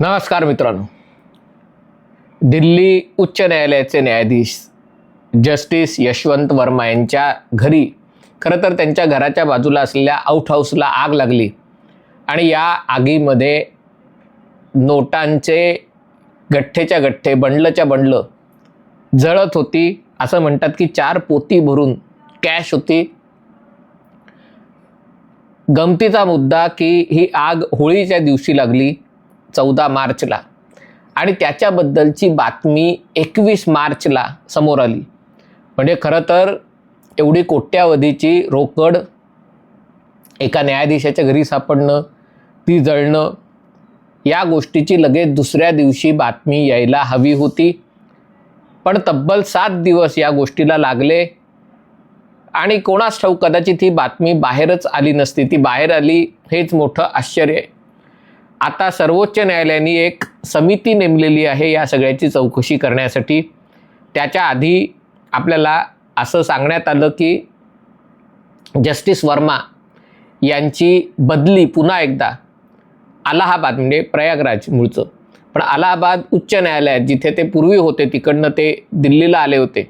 नमस्कार मित्रांनो. दिल्ली उच्च न्यायालयाचे न्यायाधीश जस्टिस यशवंत वर्मा यांच्या घरी खरं तर त्यांच्या घराच्या बाजूला असलेल्या आउट हाऊसला आग लागली आणि या आगीमध्ये नोटांचे गठ्ठेच्या गठ्ठे बंडलच्या बंडलं जळत होती असं म्हणतात की चार पोती भरून कॅश होती. गमतीचा मुद्दा की ही आग होळीच्या दिवशी लागली चौदा मार्चला. आणि त्याच्याबद्दलची बातमी एकवीस मार्चला समोर आली. म्हणजे खरं तर एवढी कोट्यावधीची रोकड एका न्यायाधीशाच्या घरी सापडणं ती जळणं या गोष्टीची लगेच दुसऱ्या दिवशी बातमी यायला हवी होती. पण तब्बल सात दिवस या गोष्टीला लागले. आणि कोणास ठाऊक कदाचित ही बातमी बाहेरच आली नसती. ती बाहेर आली हेच मोठं आश्चर्य आहे. आता सर्वोच्च न्यायालयाने एक समिती नेमलेली आहे या सगळ्याची चौकशी करण्यासाठी. त्याच्या आधी आपल्याला असं सांगण्यात आलं की जस्टिस वर्मा यांची बदली पुन्हा एकदा अलाहाबाद म्हणजे प्रयागराज मूळचं. पण अलाहाबाद उच्च न्यायालयात जिथे ते पूर्वी होते तिकडनं ते दिल्लीला आले होते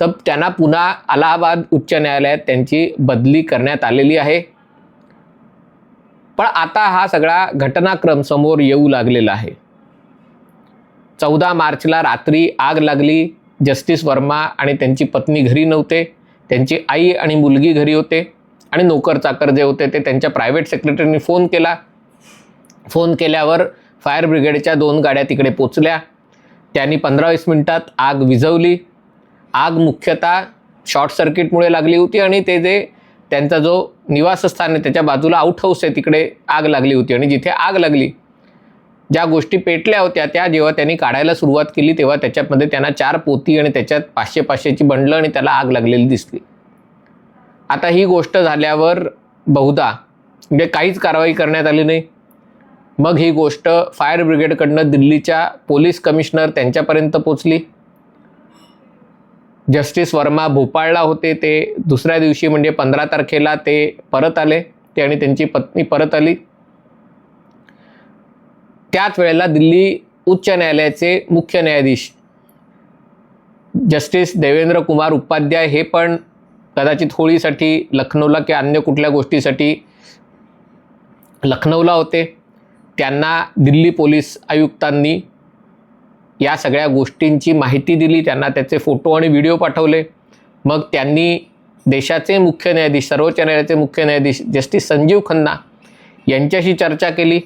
तर त्यांना पुन्हा अलाहाबाद उच्च न्यायालयात त्यांची बदली करण्यात आलेली आहे. पण आता हा सगळा घटनाक्रम समोर येऊ लागलेला आहे. चौदा मार्चला रात्री आग लागली जस्टिस वर्मा आणि त्यांची पत्नी घरी नव्हते त्यांची आई आणि मुलगी घरी होते आणि नोकर चाकर जे होते ते त्यांच्या प्रायव्हेट सेक्रेटरीने फोन केला. फोन केल्यावर फायर ब्रिगेडच्या दोन गाड्या तिकडे पोचल्या. त्यांनी पंधरा वीस मिनिटात आग विझवली. आग मुख्यतः शॉर्ट सर्किटमुळे लागली होती आणि ते जे त्यांचा जो निवासस्थान आहे त्याच्या बाजूला आउट हाऊस आहे तिकडे आग लागली होती आणि जिथे आग लागली ज्या गोष्टी पेटल्या होत्या त्या जेव्हा त्यांनी काढायला सुरुवात केली तेव्हा त्याच्यामध्ये त्यांना चार पोती आणि त्याच्यात पाचशे पाचशेची बंडलं आणि त्याला आग लागलेली दिसली. आता ही गोष्ट झाल्यावर बहुधा म्हणजे काहीच कारवाई करण्यात आली नाही. मग ही गोष्ट फायर ब्रिगेडकडनं दिल्लीच्या पोलीस कमिशनर त्यांच्यापर्यंत पोचली. जस्टिस वर्मा भोपाळला होते ते दुसऱ्या दिवशी म्हणजे पंधरा तारखेला ते परत आले ते आणि त्यांची पत्नी परत आली. त्याच वेळेला दिल्ली उच्च न्यायालयाचे मुख्य न्यायाधीश जस्टिस देवेंद्र कुमार उपाध्याय हे पण कदाचित होळीसाठी लखनौला किंवा अन्य कुठल्या गोष्टीसाठी लखनौला होते. त्यांना दिल्ली पोलीस आयुक्तांनी या सगळ्या गोष्टींची माहिती दिली त्यांना त्याचे फोटो आणि व्हिडिओ पाठवले. मग त्यांनी देशाचे मुख्य न्यायाधीश सर्वोच्च न्यायालयाचे मुख्य न्यायाधीश जस्टिस संजीव खन्ना यांच्याशी चर्चा केली.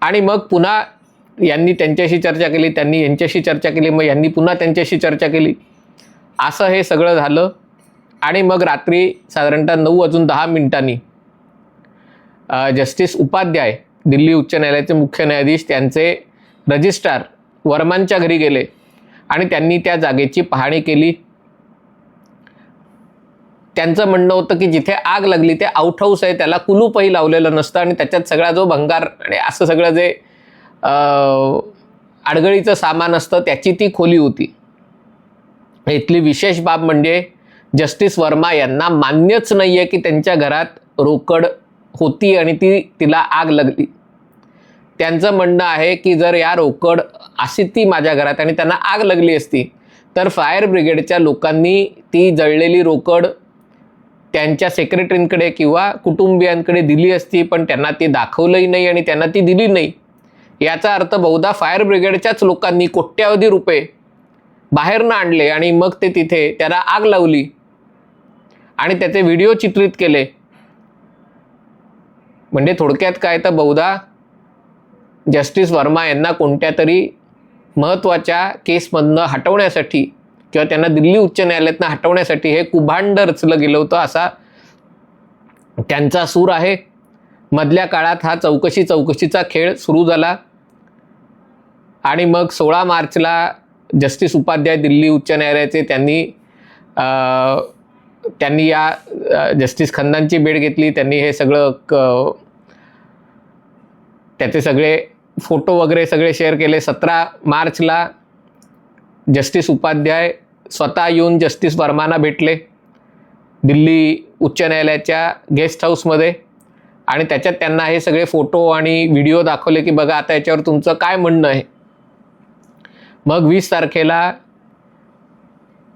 आणि मग पुन्हा यांनी त्यांच्याशी चर्चा केली त्यांनी यांच्याशी चर्चा केली मग यांनी पुन्हा त्यांच्याशी चर्चा केली. असं हे सगळं झालं. आणि मग रात्री साधारणतः नऊ वाजून दहा मिनिटांनी जस्टिस उपाध्याय दिल्ली उच्च न्यायालयाचे मुख्य न्यायाधीश त्यांचे रजिस्ट्रार वर्मांच्या घरी गेले आणि त्यांनी त्या जागेची पाहणी केली. त्यांचं म्हणणं होतं की जिथे आग लागली ते आउट हाऊस आहे त्याला कुलूपही लावलेलं नसतं आणि त्याच्यात सगळा जो भंगार आणि असं सगळं जे अडगळीचं आडगळीचं सामान असतं त्याची ती खोली होती. इथली विशेष बाब म्हणजे जस्टिस वर्मा यांना मान्यच नाही आहे की त्यांच्या घरात रोकड होती आणि ती तिला आग लागली. त्यांचं म्हणणं आहे की जर या रोकड अशी ती माझ्या घरात आणि त्यांना आग लागली असती तर फायर ब्रिगेडच्या लोकांनी ती जळलेली रोकड त्यांच्या सेक्रेटरींकडे किंवा कुटुंबियांकडे दिली असती पण त्यांना ती दाखवलंही नाही आणि त्यांना ती दिली नाही. याचा अर्थ बहुधा फायर ब्रिगेडच्याच लोकांनी कोट्यावधी रुपये बाहेरनं आणले आणि मग ते तिथे त्याला आग लावली आणि त्याचे व्हिडिओ चित्रित केले. म्हणजे थोडक्यात काय तर बहुधा जस्टिस वर्मा यांना कोणत्या तरी महत्त्वाच्या केसमधनं हटवण्यासाठी किंवा त्यांना दिल्ली उच्च न्यायालयातनं हटवण्यासाठी हे कुभांड रचलं गेलं होतं असा त्यांचा सूर आहे. मधल्या काळात हा चौकशी चौकशीचा खेळ सुरू झाला. आणि मग सोळा मार्चला जस्टिस उपाध्याय दिल्ली उच्च न्यायालयाचे त्यांनी त्यांनी या जस्टिस खन्नांची भेट घेतली त्यांनी हे सगळं क त्याचे सगळे फोटो वगैरे सगळे शेअर केले. सतरा मार्चला जस्टिस उपाध्याय स्वतः येऊन जस्टिस वर्मांना भेटले दिल्ली उच्च न्यायालयाच्या गेस्ट हाऊसमध्ये. आणि त्याच्यात त्यांना हे सगळे फोटो आणि व्हिडिओ दाखवले की बघा आता याच्यावर तुमचं काय म्हणणं आहे? मग वीस तारखेला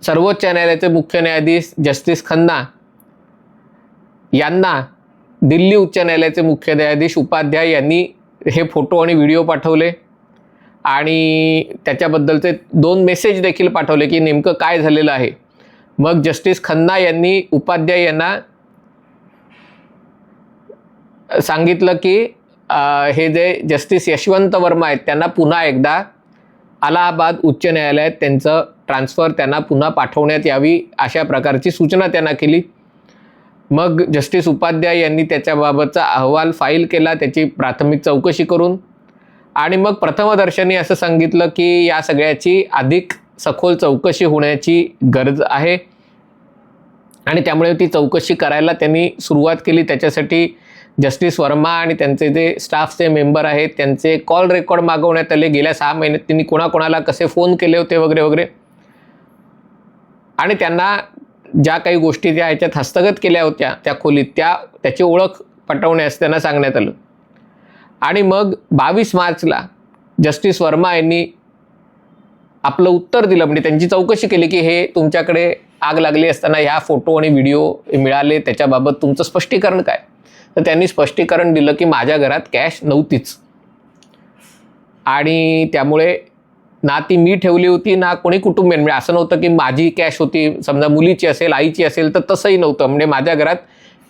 सर्वोच्च न्यायालयाचे मुख्य न्यायाधीश जस्टिस खन्ना यांना दिल्ली उच्च न्यायालयाचे मुख्य न्यायाधीश उपाध्याय यांनी हे फोटो आणि व्हिडिओ पाठवले. आणि त्याच्याबद्दलचे दोन मेसेज देखील पाठवले की नेमकं काय झालेलं आहे. मग जस्टिस खन्ना यांनी उपाध्याय यांना सांगितलं की हे जे जस्टिस यशवंत वर्मा आहेत त्यांना पुन्हा एकदा अलाहाबाद उच्च न्यायालयात त्यांचं ट्रान्सफर त्यांना पुन्हा पाठवण्यात यावी अशा प्रकारची सूचना त्यांना केली. मग जस्टिस उपाध्याय यांनी त्याच्याबाबतचा अहवाल फाईल केला त्याची प्राथमिक चौकशी करून. आणि मग प्रथमदर्शनी असं सांगितलं की या सगळ्याची अधिक सखोल चौकशी होण्याची गरज आहे. आणि त्यामुळे ती चौकशी करायला त्यांनी सुरुवात केली. त्याच्यासाठी जस्टिस वर्मा आणि त्यांचे जे स्टाफचे मेंबर आहेत त्यांचे कॉल रेकॉर्ड मागवण्यात आले. गेल्या सहा महिन्यात त्यांनी कोणाकोणाला कसे फोन केले होते वगैरे वगैरे. आणि त्यांना ज्या काही गोष्टी त्या ह्याच्यात हस्तगत केल्या होत्या त्या खोलीत त्या त्याची ओळख पटवण्यास त्यांना सांगण्यात आलं. आणि मग बावीस मार्चला जस्टिस वर्मा यांनी आपलं उत्तर दिलं. म्हणजे त्यांची चौकशी केली की हे तुमच्याकडे आग लागली असताना ह्या फोटो आणि व्हिडिओ मिळाले त्याच्याबाबत तुमचं स्पष्टीकरण काय? तर त्यांनी स्पष्टीकरण दिलं की माझ्या घरात कॅश नव्हतीच. आणि त्यामुळे ना ती मी ठेवली होती ना कोणी कुटुंबीय. म्हणजे असं नव्हतं की माझी कॅश होती समजा मुलीची असेल आईची असेल तर तसंही नव्हतं. म्हणजे माझ्या घरात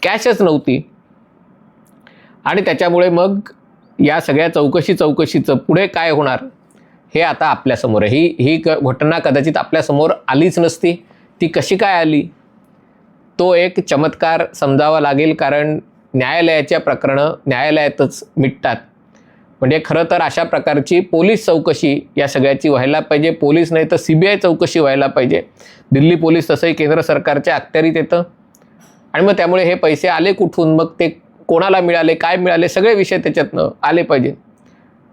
कॅशच नव्हती. आणि त्याच्यामुळे मग या सगळ्या चौकशी चौकशीचं पुढे काय होणार हे आता आपल्यासमोर आहे. ही ही क घटना कदाचित आपल्यासमोर आलीच नसती. ती कशी काय आली? तो एक चमत्कार समजावा लागेल कारण न्यायालयाच्या प्रकरणं न्यायालयातच मिटतात. म्हणजे खरं तर अशा प्रकारची पोलीस चौकशी या सगळ्याची व्हायला पाहिजे. पोलीस नाही तर सी बी आय चौकशी व्हायला पाहिजे. दिल्ली पोलीस तसंही केंद्र सरकारच्या अखत्यारीत येतं. आणि मग त्यामुळे हे पैसे आले कुठून? मग ते कोणाला मिळाले? काय मिळाले? सगळे विषय त्याच्यातनं आले पाहिजे.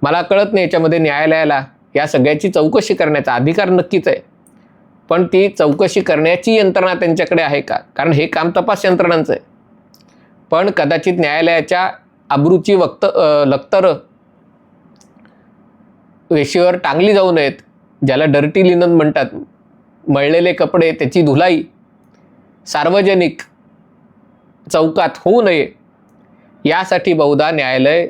मला कळत नाही याच्यामध्ये न्यायालयाला. या सगळ्याची चौकशी करण्याचा अधिकार नक्कीच आहे. पण ती चौकशी करण्याची यंत्रणा त्यांच्याकडे आहे का? कारण हे काम तपास यंत्रणांचं आहे. पण कदाचित न्यायालयाच्या अब्रुची वक्त अ, लक्तरं वेशीवर टांगली जाऊ नयेत ज्याला डर्टी लिनन म्हणतात. मळलेले कपडे त्याची धुलाई सार्वजनिक चौकात होऊ नये यासाठी बहुधा न्यायालय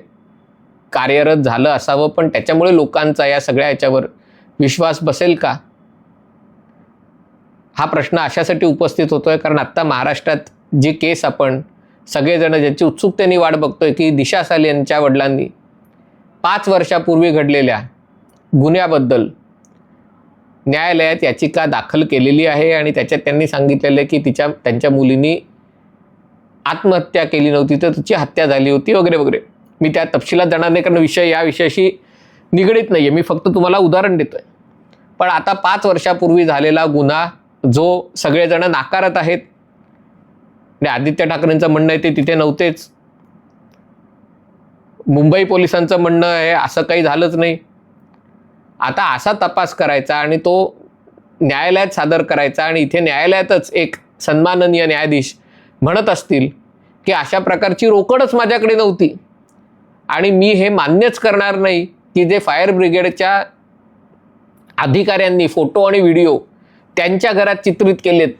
कार्यरत झालं असावं. पण त्याच्यामुळे लोकांचा या सगळ्या याच्यावर विश्वास बसेल का? हा प्रश्न अशासाठी उपस्थित होतोय कारण आत्ता महाराष्ट्रात जी केस आपण सगळेजण ज्याची उत्सुकतेने वाट बघतोय की दिशा साल यांच्या वडिलांनी पाच वर्षापूर्वी घडलेल्या गुन्ह्याबद्दल न्यायालयात याचिका दाखल केलेली आहे आणि त्याच्यात त्यांनी सांगितलेलं आहे की तिच्या त्यांच्या मुलीनी आत्महत्या केली नव्हती तर तिची हत्या झाली होती वगैरे वगैरे. मी त्या तपशिलात जाणार नाही कारण विषय या विषयाशी निगडीत नाही आहे मी फक्त तुम्हाला उदाहरण देतो आहे पण आता पाच वर्षापूर्वी झालेला गुन्हा जो सगळेजण नाकारत आहेत आणि आदित्य ठाकरेंचं म्हणणं आहे ते तिथे नव्हतेच. मुंबई पोलिसांचं म्हणणं आहे असं काही झालंच नाही. आता असा तपास करायचा आणि तो न्यायालयात सादर करायचा आणि इथे न्यायालयातच एक सन्माननीय न्यायाधीश म्हणत असतील की अशा प्रकारची रोकडच माझ्याकडे नव्हती. आणि मी हे मान्यच करणार नाही की जे फायर ब्रिगेडच्या अधिकाऱ्यांनी फोटो आणि व्हिडिओ त्यांच्या घरात चित्रित केलेत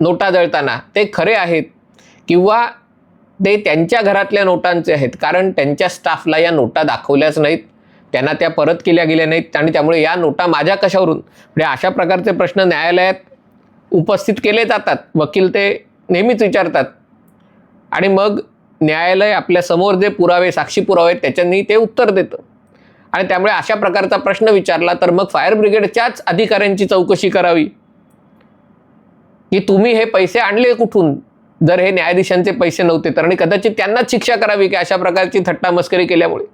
नोटा जळताना. ते खरे आहेत. किंवा ते त्यांच्या घरातल्या नोटांचे आहेत. कारण त्यांच्या स्टाफला या नोटा दाखवल्याच नाहीत. त्यांना त्या परत केल्या गेल्या नाहीत आणि त्यामुळे या नोटा माझ्या कशावरून? म्हणजे अशा प्रकारचे प्रश्न न्यायालयात उपस्थित केले जातात. वकील ते नेहमीच विचारतात. आणि मग न्यायालय आपल्यासमोर जे पुरावे साक्षी पुरावे आहेत त्याच्यांनी ते उत्तर देतं. आणि त्यामुळे अशा प्रकारचा प्रश्न विचारला तर मग फायर ब्रिगेडच्याच अधिकाऱ्यांची चौकशी करावी. की तुम्ही हे पैसे आणले कुठून? जर हे न्यायाधीशांचे पैसे नव्हते तर आणि कदाचित त्यांनाच शिक्षा करावी की अशा प्रकारची थट्टा मस्करी केल्यामुळे.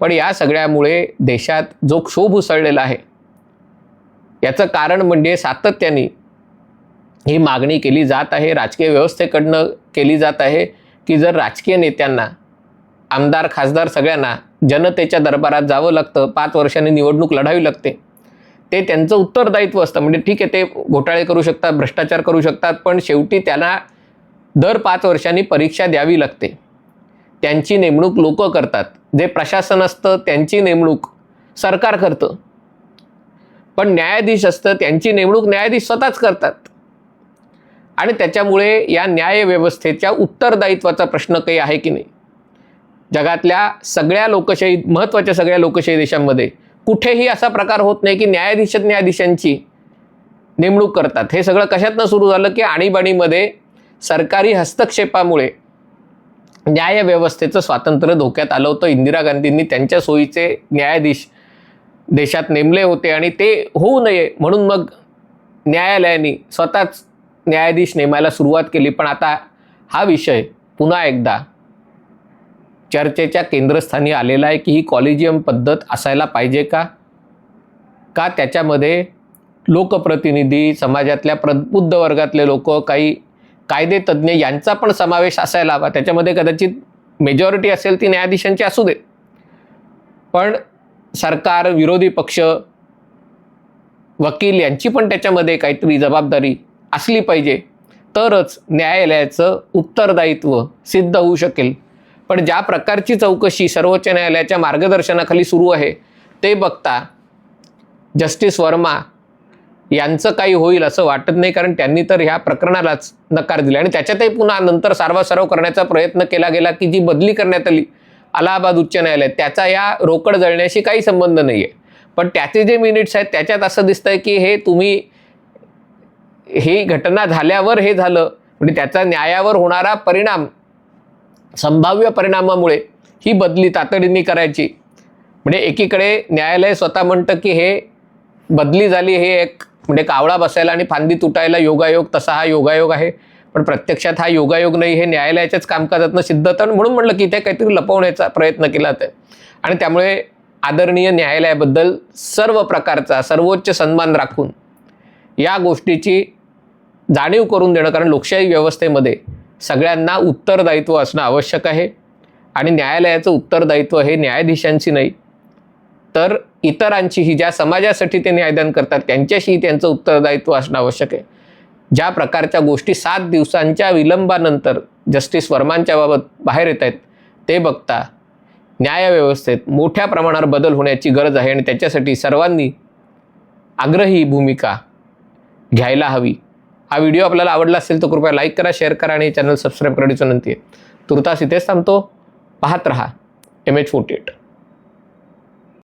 पण या सगळ्यामुळे देशात जो क्षोभ उसळलेला आहे याचं कारण म्हणजे सातत्याने ही मागणी केली जात आहे राजकीय व्यवस्थेकडनं केली जात आहे की जर राजकीय नेत्यांना आमदार खासदार सगळ्यांना जनतेच्या दरबारात जावं लागतं पाच वर्षांनी निवडणूक लढावी लागते ते त्यांचं उत्तरदायित्व असतं. म्हणजे ठीक आहे ते घोटाळे करू शकतात भ्रष्टाचार करू शकतात पण शेवटी त्यांना दर पाच वर्षांनी परीक्षा द्यावी लागते. त्यांची नेमणूक लोक करतात. जे प्रशासन असतं त्यांची नेमणूक सरकार करतं. पण न्यायाधीश असतं त्यांची नेमणूक न्यायाधीश स्वतःच करतात. आणि त्याच्यामुळे या न्यायव्यवस्थेच्या उत्तरदायित्वाचा प्रश्न काही आहे की नाही? जगातल्या सगळ्या लोकशाही महत्त्वाच्या सगळ्या लोकशाही देशांमध्ये कुठेही असा प्रकार होत नाही की न्यायाधीशच न्यायाधीशांची नेमणूक करतात. हे सगळं कशातनं सुरू झालं की आणीबाणीमध्ये सरकारी हस्तक्षेपामुळे न्यायव्यवस्थेचं स्वातंत्र्य धोक्यात आलं होतं. इंदिरा गांधींनी त्यांच्या सोयीचे न्यायाधीश देशात नेमले होते आणि ते होऊ नये म्हणून मग न्यायालयाने स्वतःच न्यायाधीश नेमायला सुरुवात केली. पण आता हा विषय पुन्हा एकदा चर्चेच्या केंद्रस्थानी आलेला आहे की ही कॉलेजियम पद्धत असायला पाहिजे का? का त्याच्यामध्ये लोकप्रतिनिधी समाजातल्या प्रबुद्ध वर्गातले लोक काही कायदेतज्ञ यांचा पण समावेश असायला हवा. त्याच्यामध्ये कदाचित मेजॉरिटी असेल ती न्यायाधीशांची असू दे. पण सरकार विरोधी पक्ष वकील यांची पण त्याच्यामध्ये काहीतरी जबाबदारी असली पाहिजे. तरच न्यायालयाचं उत्तरदायित्व सिद्ध होऊ शकेल. पण ज्या प्रकारची चौकशी सर्वोच्च न्यायालयाच्या मार्गदर्शनाखाली सुरू आहे ते बघता जस्टिस वर्मा यांचं काही होईल असं वाटत नाही कारण त्यांनी तर ह्या प्रकरणालाच नकार दिला. आणि त्याच्यातही पुन्हा नंतर सारवासारव करण्याचा प्रयत्न केला गेला की जी बदली करण्यात आली अलाहाबाद उच्च न्यायालय त्याचा या रोकड जळण्याशी काही संबंध नाही आहे पण त्याचे जे मिनिट्स आहेत त्याच्यात असं दिसतंय की हे तुम्ही ही घटना झाल्यावर हे झालं म्हणजे त्याचा न्यायावर होणारा परिणाम संभाव्य परिणामामुळे ही बदली तातडीने करायची. म्हणजे एकीकडे न्यायालय स्वतः म्हणतं की हे बदली झाली हे एक म्हणजे कावळा बसायला आणि फांदी तुटायला योगायोग तसा हा योगायोग आहे. पण प्रत्यक्षात हा योगायोग नाही हे न्यायालयाच्याच कामकाजातनं सिद्ध तर म्हणून म्हटलं की ते काहीतरी लपवण्याचा प्रयत्न केला तर. आणि त्यामुळे आदरणीय न्यायालयाबद्दल सर्व प्रकारचा सर्वोच्च सन्मान राखून या गोष्टीची जाणीव करून देणं कारण लोकशाही व्यवस्थेमध्ये सगळ्यांना उत्तरदायित्व असणं आवश्यक आहे. आणि न्यायालयाचं उत्तरदायित्व हे न्यायाधीशांची नाही. तर इतरांचीही ज्या समाजासाठी ते न्यायदान करतात त्यांच्याशीही त्यांचं उत्तरदायित्व असणं आवश्यक आहे. ज्या प्रकारच्या गोष्टी सात दिवसांच्या विलंबानंतर जस्टिस वर्मांच्या बाबत बाहेर येत आहेत ते बघता न्यायव्यवस्थेत मोठ्या प्रमाणावर बदल होण्याची गरज आहे आणि त्याच्यासाठी सर्वांनी आग्रही भूमिका घ्यायला हवी. हा व्हिडिओ आपल्याला आवडला असेल तर कृपया लाईक करा शेअर करा आणि चॅनल सबस्क्राईब करण्याची विनंती आहे. तुर्तास इथेच थांबतो. पाहत रहा. M H forty eight